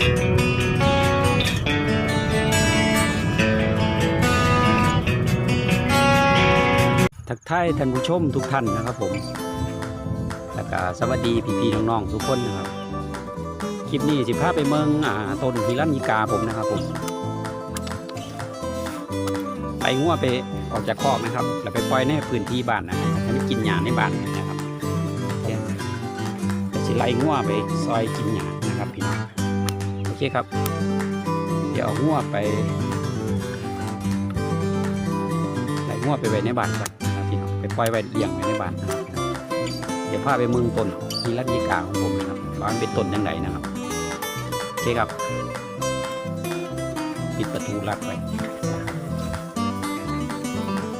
ทักทายท่านผู้ชมทุกท่านนะครับผมแล้วก็สวัสดีพี่ๆน้องๆทุกคนนะครับ คลิปนี้สิพาไปเมืองอ่าต้นฮิรัญญิกาผมนะครับผม ไปงัวไปออกจากคอกนะครับ แล้วไปปล่อยในพื้นที่บ้านนะครับให้มันกินหญ้าในบ้านนะครับเดี๋ยวจะสิไล่งัวไปซอยกินหญ้า เคครับ เดี๋ยวเอางัวไปไล่งัวไปไว้ในบ้านก่อนนะครับพี่น้องไปปล่อยไว้เลี้ยงไว้ในบ้านนะครับเดี๋ยวพาไปเมืองต้นฮิรัญญิกาของผมนะครับว่ามันเป็นต้นยังไงนะครับโอเคครับปิดประตูรัดไว้นะครับ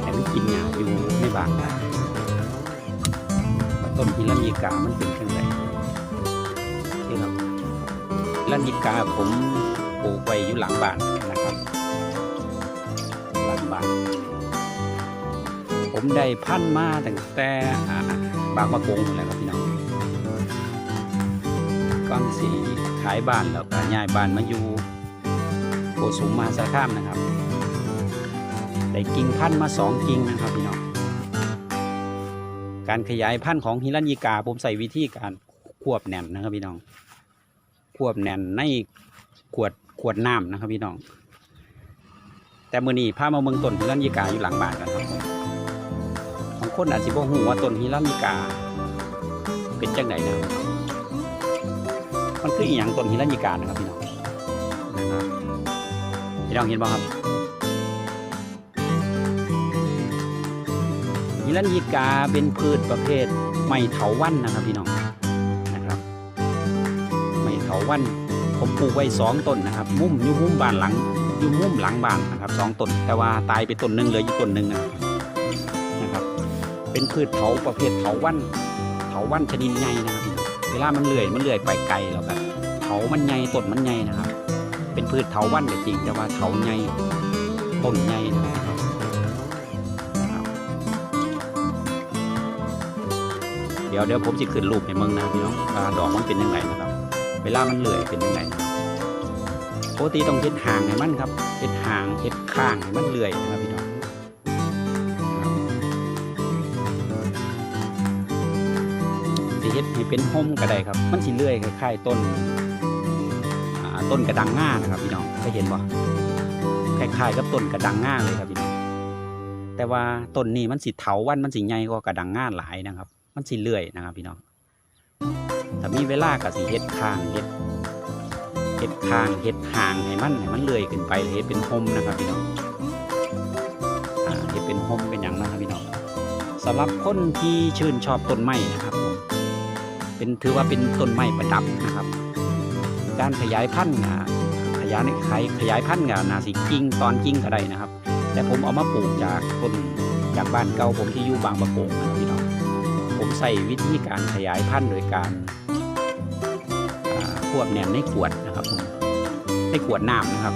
ให้มันกินหญ้าอยู่ในบ้านนะต้นฮิรัญญิกามันเป็น ฮิรัญญิกาผมปลูกไว้อยู่หลังบ้านนะครับ หลังบ้าน ผมได้พันธุ์มาตั้งแต่บางประกงเลยครับพี่น้องก่อนสีขายบ้านแล้วก็ย้ายบ้านมาอยู่โกสุมมหาสารคามนะครับ ได้กิ่งพันธุ์มาสองกิ่งนะครับพี่น้อง การขยายพันธุ์ของฮิรัญญิกาผมใส่วิธีการควบแน่นนะครับพี่น้อง ควบแน่นในขวดขวดน้ำนะครับพี่น้อง แต่มือนี้พามาเมืองต้นฮิรัญญิกาอยู่หลังบ้านกันครับผมบางคนอาจจะบอกหูว่าต้นฮิรัญญิกา เป็นจังไหนนะมันคืออีหยังต้นฮิรัญญิกานะครับพี่น้องนะครับพี่น้องเห็นบ่ครับฮิรัญญิกาเป็นพืชประเภทไม้เถาวัลย์นะครับพี่น้อง วัลย์ผมปลูกไว้สองต้นนะครับ มุมอยู่มุมบ้านหลังอยู่มุมหลังบ้านนะครับสองต้นแต่ว่าตายไปต้นหนึ่งเหลืออยู่ต้นหนึ่งนะครับนะครับเป็นพืชเถาประเภทเถาวันเถาวันชนิดใหญ่นะครับพี่น้องเวลามันเลื่อยมันเลื่อยไปไกลแล้วก็เถามันใหญ่ต้นมันใหญ่นะครับ เป็นพืชเถาวันก็จริงแต่ว่าเถาใหญ่ต้นใหญ่นะครับเดี๋ยวเดี๋ยวผมจะขึ้นรูปให้เมืองนะพี่น้องดอกมันเป็นยังไงนะครับ เวลามันเลื่อยเป็นยังไงปกติต้องเฮ็ดห่างให้มันครับเฮ็ดห่างเฮ็ดข้างให้มันเลื่อยนะครับพี่น้องครับสิเฮ็ดให้เป็นห่มก็ได้ครับ มันสิเลื่อยคล้ายๆต้นต้นกระดังง่านะครับพี่น้องเคยเห็นบ่คล้ายๆกับต้นกระดังง่าเลยครับพี่น้องแต่ว่าต้นนี้มันสิเถาวันมันสิใหญ่กว่ากระดังง่าหลายนะครับ มันสิเลื่อยนะครับพี่น้อง ถ้ามีเวลาก็สิเฮ็ดข้างเฮ็ดเห็ดคางเห็ดหางให้มันให้มันเลื่อยขึ้นไปเห็ดเป็นห่มนะครับพี่น้องอ่าเห็ดเป็นห่มเป็นอย่างนะครับพี่น้องสำหรับคนที่ชื่นชอบต้นไม้นะครับผมเป็นถือว่าเป็นต้นไม้ประดับนะครับ การขยายพันธุ์อ่าขยายขยขยายพันธุ์กับนาสิกิ่งตอนกิ่งก็ได้นะครับ แต่ผมเอามาปลูกจากต้นจากบ้านเก่าผมที่อยู่บางประกงนะครับพี่น้องผมใส่วิธีการขยายพันธุ์โดยการ ควบแนมในขวดนะครับผมในขวดน้ำนะครับ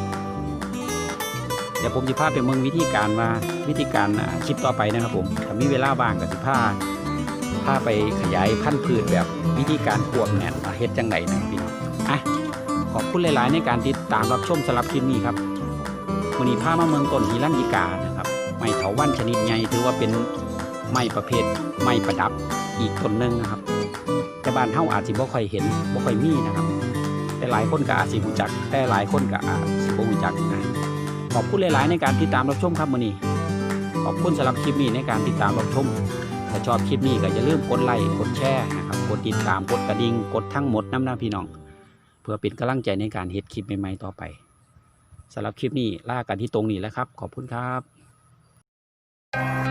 เดี๋ยวผมจะพาไปเมืองวิธีการว่าวิธีการคลิปต่อไปนะครับผมถ้ามีเวลาว่างก็จะพาพาไปขยายพันธุ์พืชแบบวิธีการควบแนมเฮ็ดจังไหนนะพี่น้องอะขอบคุณหลาย ๆ ในการติดตามรับชมสำหรับคลิปนี้ครับวันนี้พามาเมืองต้นฮิรัญญิกานะครับไม้เถาวัลย์ชนิดใหญ่ถือว่าเป็นไม้ประเภทไม้ประดับอีกต้นหนึ่งนะครับ แต่บ้านเฮาอาจสิบ่ค่อยเห็นบ่ค่อยมีนะครับ แต่หลายคนก็อาจสิรู้จัก แต่หลายคนก็อาจสิบูจักนะขอบคุณหลายๆในการติดตามรับชมครับมือนี้ขอบคุณสำหรับคลิปนี้ในการติดตามรับชมถ้าชอบคลิปนี้ก็อย่าลืมกดไลค์กดแชร์นะครับกดติดตามกดกระดิ่งกดทั้งหมดน้ำหน้าพี่น้อง เพื่อเป็นกำลังใจในการเฮ็ดคลิปใหม่ๆต่อไปสำหรับคลิปนี้ลากันที่ตรงนี้แล้วครับ ขอบคุณครับ